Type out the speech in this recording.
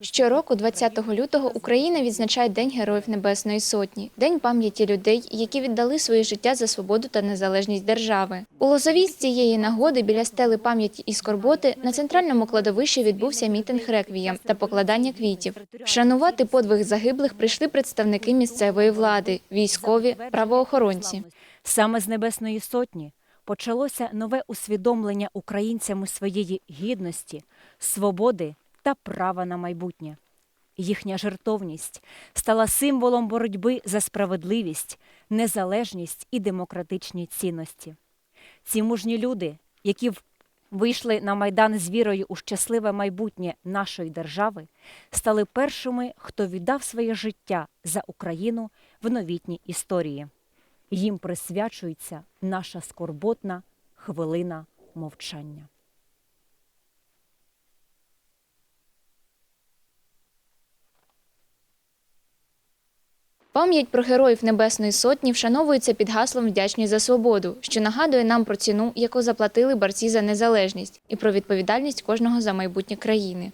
Щороку, 20 лютого, Україна відзначає День Героїв Небесної Сотні, день пам'яті людей, які віддали своє життя за свободу та незалежність держави. У Лозовій з цієї нагоди біля стели пам'яті і скорботи на центральному кладовищі відбувся мітинг реквієм та покладання квітів. Вшанувати подвиг загиблих прийшли представники місцевої влади, військові, правоохоронці. Саме з Небесної Сотні почалося нове усвідомлення українцями своєї гідності, свободи та права на майбутнє. Їхня жертовність стала символом боротьби за справедливість, незалежність і демократичні цінності. Ці мужні люди, які вийшли на майдан з вірою у щасливе майбутнє нашої держави, стали першими, хто віддав своє життя за Україну в новітній історії. Їм присвячується наша скорботна хвилина мовчання. Пам'ять про героїв Небесної Сотні вшановується під гаслом «Вдячні за свободу», що нагадує нам про ціну, яку заплатили борці за незалежність, і про відповідальність кожного за майбутнє країни.